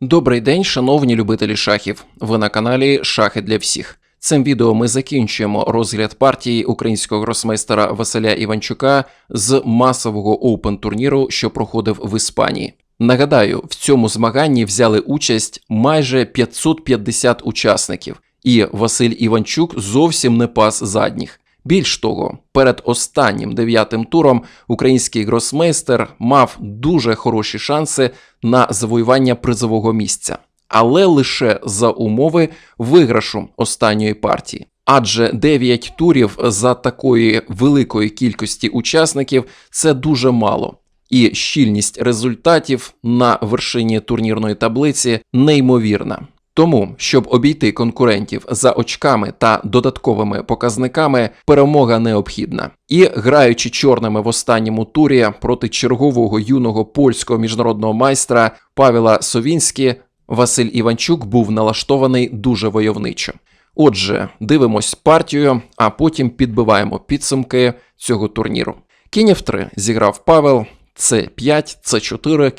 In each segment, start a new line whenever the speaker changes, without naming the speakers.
Добрий день, шановні любителі шахів. Ви на каналі Шахи для всіх. Цим відео ми закінчуємо розгляд партії українського гросмейстера Василя Іванчука з масового оупен турніру, що проходив в Іспанії. Нагадаю, в цьому змаганні взяли участь майже 550 учасників, і Василь Іванчук зовсім не пас задніх. Більш того, перед останнім дев'ятим туром український гросмейстер мав дуже хороші шанси на завоювання призового місця, але лише за умови виграшу останньої партії. Адже 9 турів за такої великої кількості учасників це дуже мало. І щільність результатів на вершині турнірної таблиці неймовірна. Тому, щоб обійти конкурентів за очками та додатковими показниками, перемога необхідна. І граючи чорними в останньому турі проти чергового юного польського міжнародного майстра Павела Совінські, Василь Іванчук був налаштований дуже войовничо. Отже, дивимось партію, а потім підбиваємо підсумки цього турніру. Кінь F3 зіграв Павел, С5, С4,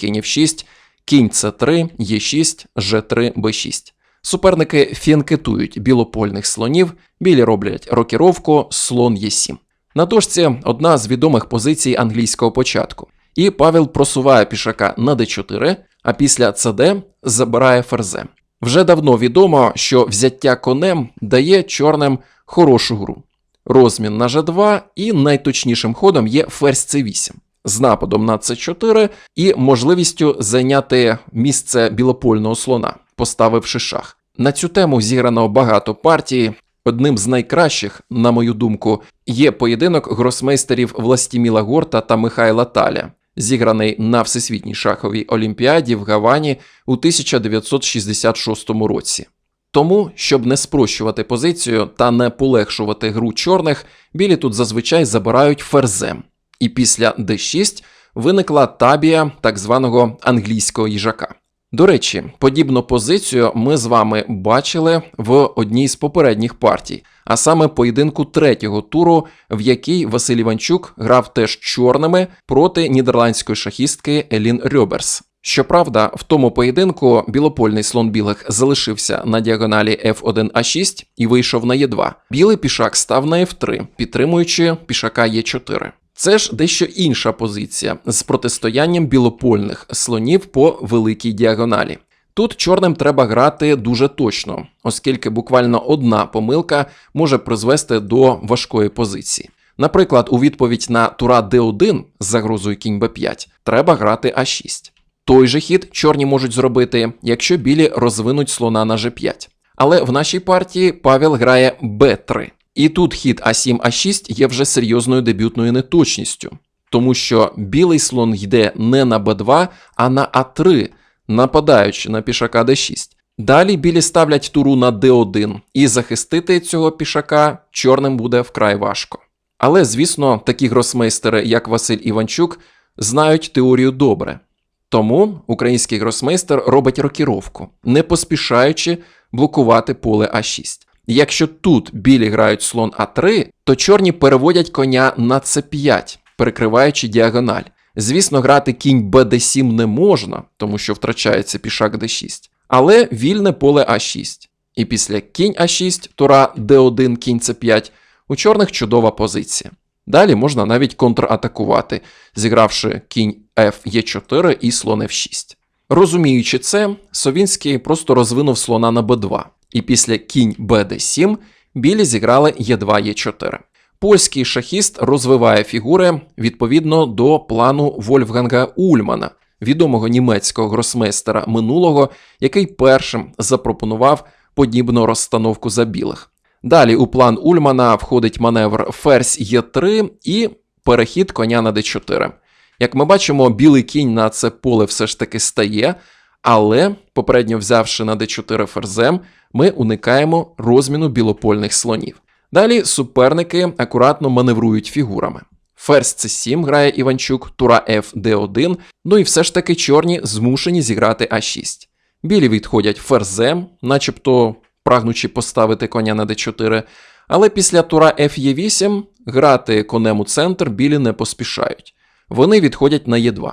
кінь F6, кінь С3, Е6, Ж3, Б6. Суперники фінкетують білопольних слонів, білі роблять рокіровку, слон Е7. На дошці одна з відомих позицій англійського початку. І Павел просуває пішака на d4, а після cd забирає ферзем. Вже давно відомо, що взяття конем дає чорним хорошу гру. Розмін на g2 і найточнішим ходом є ферзь c8 з нападом на c4 і можливістю зайняти місце білопольного слона, поставивши шах. На цю тему зіграно багато партій. Одним з найкращих, на мою думку, є поєдинок гросмейстерів Властіміла Горта та Михайла Таля, зіграний на Всесвітній шаховій олімпіаді в Гавані у 1966 році. Тому, щоб не спрощувати позицію та не полегшувати гру чорних, білі тут зазвичай забирають ферзем. І після d6 виникла табія так званого англійського їжака. До речі, подібну позицію ми з вами бачили в одній з попередніх партій, а саме поєдинку третього туру, в якій Василь Іванчук грав теж чорними проти нідерландської шахістки Елін Рьоберс. Щоправда, в тому поєдинку білопольний слон білих залишився на діагоналі F1A6 і вийшов на Е2. Білий пішак став на F3, підтримуючи пішака Е4. Це ж дещо інша позиція з протистоянням білопольних слонів по великій діагоналі. Тут чорним треба грати дуже точно, оскільки буквально одна помилка може призвести до важкої позиції. Наприклад, у відповідь на тура d1 з загрозою кінь b5 треба грати а6. Той же хід чорні можуть зробити, якщо білі розвинуть слона на g5. Але в нашій партії Павел грає b3. І тут хід А7 А6 є вже серйозною дебютною неточністю, тому що білий слон йде не на Б2, а на А3, нападаючи на пішака Д6. Далі білі ставлять туру на Д1, і захистити цього пішака чорним буде вкрай важко. Але, звісно, такі гросмейстери, як Василь Іванчук, знають теорію добре. Тому український гросмейстер робить рокіровку, не поспішаючи блокувати поле А6. Якщо тут білі грають слон А3, то чорні переводять коня на С5, перекриваючи діагональ. Звісно, грати кінь БД7 не можна, тому що втрачається пішак Д6, але вільне поле А6. І після кінь А6, тура Д1, кінь С5, у чорних чудова позиція. Далі можна навіть контратакувати, зігравши кінь Ф 4 і слон F6. Розуміючи це, Совінський просто розвинув слона на Б2 і після кінь БД7 білі зіграли Е2 Е4. Польський шахіст розвиває фігури відповідно до плану Вольфганга Ульмана, відомого німецького гросмейстера минулого, який першим запропонував подібну розстановку за білих. Далі у план Ульмана входить маневр ферзь Е3 і перехід коня на d4. Як ми бачимо, білий кінь на це поле все ж таки стає, але, попередньо взявши на d4 ферзем, ми уникаємо розміну білопольних слонів. Далі суперники акуратно маневрують фігурами. Ферзь c7 грає Іванчук, тура F d1, ну і все ж таки чорні змушені зіграти А6. Білі відходять ферзем, начебто прагнучи поставити коня на d4, але після тура F e 8 грати конем у центр білі не поспішають. Вони відходять на Е2.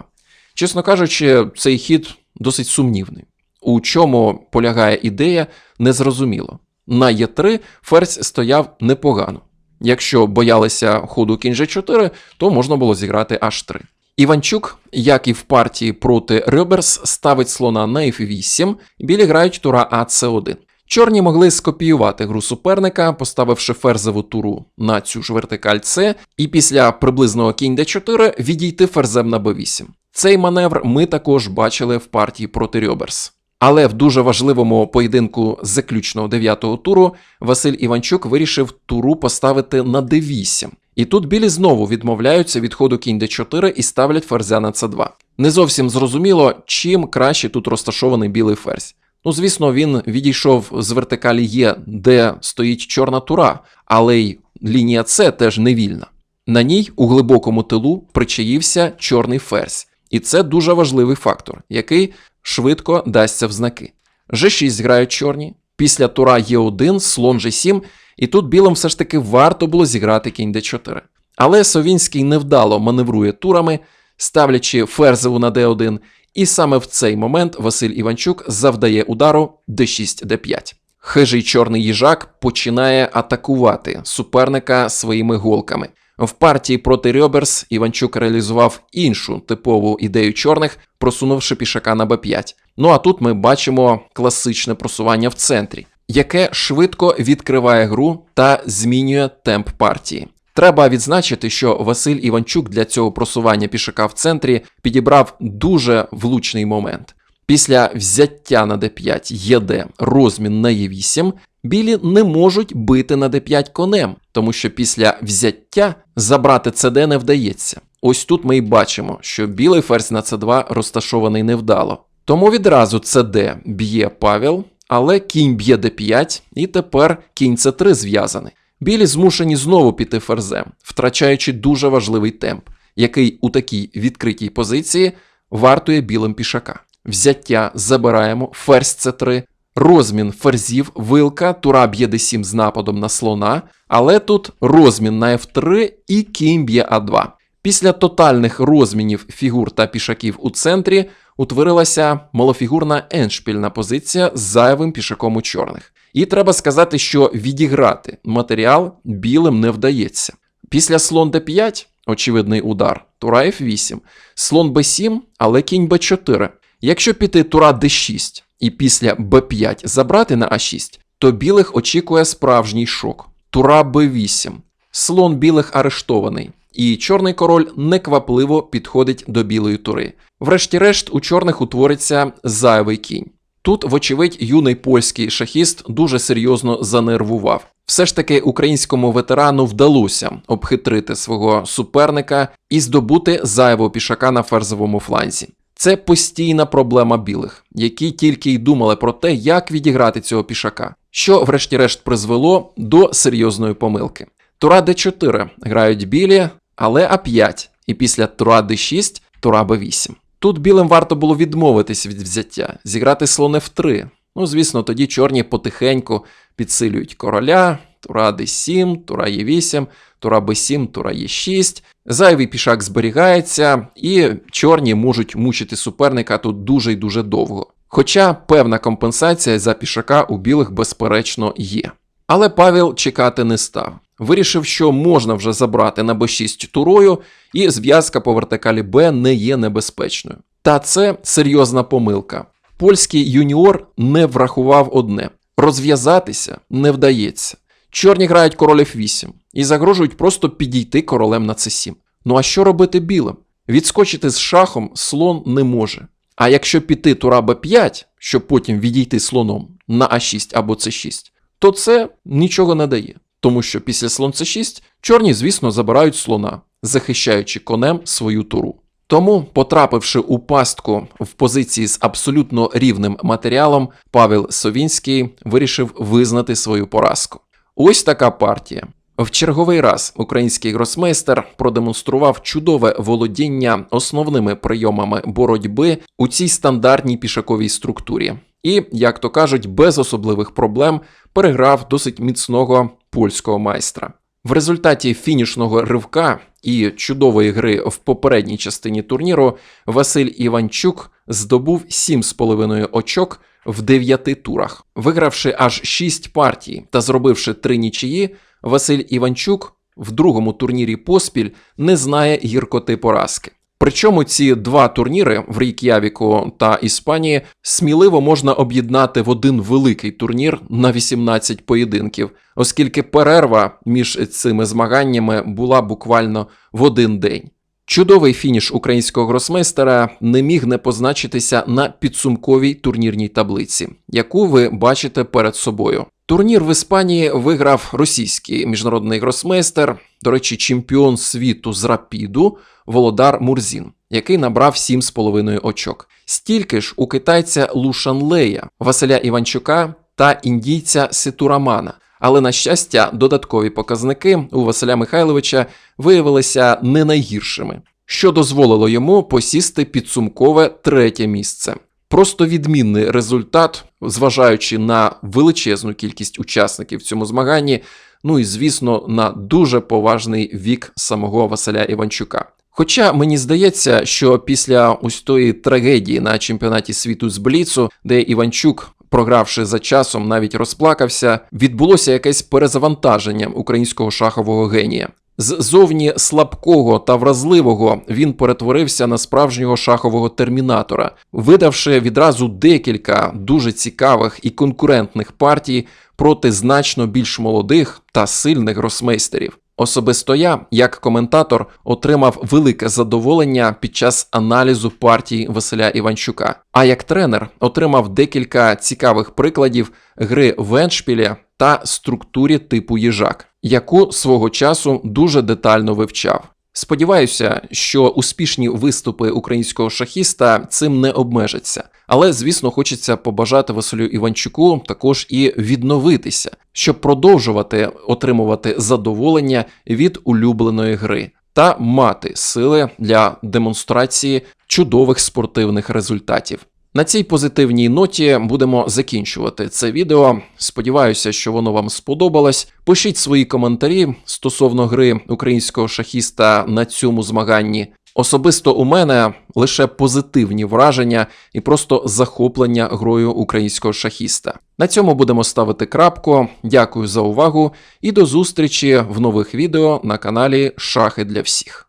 Чесно кажучи, цей хід досить сумнівний. У чому полягає ідея, незрозуміло. На Е3 ферзь стояв непогано. Якщо боялися ходу кінь G4, то можна було зіграти H3. Іванчук, як і в партії проти Рьоберс, ставить слона на F8, білі грають тура АЦ1. Чорні могли скопіювати гру суперника, поставивши ферзеву туру на цю ж вертикаль С, і після приблизного кінь d4 відійти ферзем на b8. Цей маневр ми також бачили в партії проти Рьоберс. Але в дуже важливому поєдинку заключного дев'ятого туру Василь Іванчук вирішив туру поставити на d8. І тут білі знову відмовляються від ходу кінь d4 і ставлять ферзя на c2. Не зовсім зрозуміло, чим краще тут розташований білий ферзь. Ну, звісно, він відійшов з вертикалі Є, де стоїть чорна тура, але й лінія С теж не вільна. На ній у глибокому тилу причаївся чорний ферзь, і це дуже важливий фактор, який швидко дасться в знаки. G6 грають чорні, після тура Е1, слон G7, і тут білим все ж таки варто було зіграти кінь d4. Але Совінський невдало маневрує турами, ставлячи ферзеву на d1, і саме в цей момент Василь Іванчук завдає удару d6 d5. Хижий чорний їжак починає атакувати суперника своїми голками. В партії проти Рьоберс Іванчук реалізував іншу типову ідею чорних, просунувши пішака на b5. Ну а тут ми бачимо класичне просування в центрі, яке швидко відкриває гру та змінює темп партії. Треба відзначити, що Василь Іванчук для цього просування пішака в центрі підібрав дуже влучний момент. Після взяття на d5 ЄД розмін на Е8, білі не можуть бити на d5 конем, тому що після взяття забрати ЦД не вдається. Ось тут ми і бачимо, що білий ферзь на c2 розташований невдало. Тому відразу ЦД б'є Павел, але кінь б'є d5, і тепер кінь c3 зв'язаний. Білі змушені знову піти ферзем, втрачаючи дуже важливий темп, який у такій відкритій позиції вартує білим пішака. Взяття забираємо, ферзь c3, розмін ферзів, вилка, тура б'є d7 з нападом на слона, але тут розмін на f3 і кінь б'є а2. Після тотальних розмінів фігур та пішаків у центрі утворилася малофігурна еншпільна позиція з зайвим пішаком у чорних. І треба сказати, що відіграти матеріал білим не вдається. Після слон d5, очевидний удар, тура f8, слон b7, але кінь b4. Якщо піти тура d6 і після b5 забрати на а6, то білих очікує справжній шок. Тура b8. Слон білих арештований, і чорний король неквапливо підходить до білої тури. Врешті-решт, у чорних утвориться зайвий кінь. Тут, вочевидь, юний польський шахіст дуже серйозно занервував. Все ж таки українському ветерану вдалося обхитрити свого суперника і здобути зайвого пішака на ферзовому фланзі. Це постійна проблема білих, які тільки й думали про те, як відіграти цього пішака, що, врешті-решт, призвело до серйозної помилки. Тура d4 грають білі, але а5, і після тура d6 тура b8. Тут білим варто було відмовитись від взяття, зіграти слон f3. Ну, звісно, тоді чорні потихеньку підсилюють короля, тура d7, тура e8, тура b7, тура e6. Зайвий пішак зберігається, і чорні можуть мучити суперника тут дуже й дуже довго. Хоча певна компенсація за пішака у білих, безперечно, є. Але Павел чекати не став. Вирішив, що можна вже забрати на b6 турою, і зв'язка по вертикалі Б не є небезпечною. Та це серйозна помилка. Польський юніор не врахував одне: розв'язатися не вдається. Чорні грають король f8 і загрожують просто підійти королем на c7. Ну а що робити білим? Відскочити з шахом слон не може. А якщо піти тура b5, щоб потім відійти слоном на а6 або c6, то це нічого не дає. Тому що після слон c6 чорні, звісно, забирають слона, захищаючи конем свою туру. Тому, потрапивши у пастку в позиції з абсолютно рівним матеріалом, Павел Совінський вирішив визнати свою поразку. Ось така партія. В черговий раз український гросмейстер продемонстрував чудове володіння основними прийомами боротьби у цій стандартній пішаковій структурі. І, як то кажуть, без особливих проблем переграв досить міцного польського майстра. В результаті фінішного ривка і чудової гри в попередній частині турніру Василь Іванчук здобув 7,5 очок в дев'яти турах. Вигравши аж шість партій та зробивши три нічиї, Василь Іванчук в другому турнірі поспіль не знає гіркоти поразки. Причому ці два турніри в Рейк'явіку та Іспанії сміливо можна об'єднати в один великий турнір на 18 поєдинків, оскільки перерва між цими змаганнями була буквально в один день. Чудовий фініш українського гросмейстера не міг не позначитися на підсумковій турнірній таблиці, яку ви бачите перед собою. Турнір в Іспанії виграв російський міжнародний гросмейстер, до речі, чемпіон світу з рапіду Володар Мурзін, який набрав 7,5 очок. Стільки ж у китайця Лушанлея, Василя Іванчука та індійця Ситурамана. Але на щастя, додаткові показники у Василя Михайловича виявилися не найгіршими, що дозволило йому посісти підсумкове третє місце. Просто відмінний результат, зважаючи на величезну кількість учасників в цьому змаганні, ну і звісно, на дуже поважний вік самого Василя Іванчука. Хоча мені здається, що після ось тої трагедії на чемпіонаті світу з Бліцу, де Іванчук, програвши за часом, навіть розплакався, відбулося якесь перезавантаження українського шахового генія. З зовні слабкого та вразливого він перетворився на справжнього шахового термінатора, видавши відразу декілька дуже цікавих і конкурентних партій проти значно більш молодих та сильних гросмейстерів. Особисто я, як коментатор, отримав велике задоволення під час аналізу партії Василя Іванчука. А як тренер отримав декілька цікавих прикладів гри в еншпілі та структурі типу їжак, яку свого часу дуже детально вивчав. Сподіваюся, що успішні виступи українського шахіста цим не обмежаться. Але, звісно, хочеться побажати Василю Іванчуку також і відновитися, щоб продовжувати отримувати задоволення від улюбленої гри та мати сили для демонстрації чудових спортивних результатів. На цій позитивній ноті будемо закінчувати це відео. Сподіваюся, що воно вам сподобалось. Пишіть свої коментарі стосовно гри українського шахіста на цьому змаганні. Особисто у мене лише позитивні враження і просто захоплення грою українського шахіста. На цьому будемо ставити крапку. Дякую за увагу і до зустрічі в нових відео на каналі Шахи для всіх.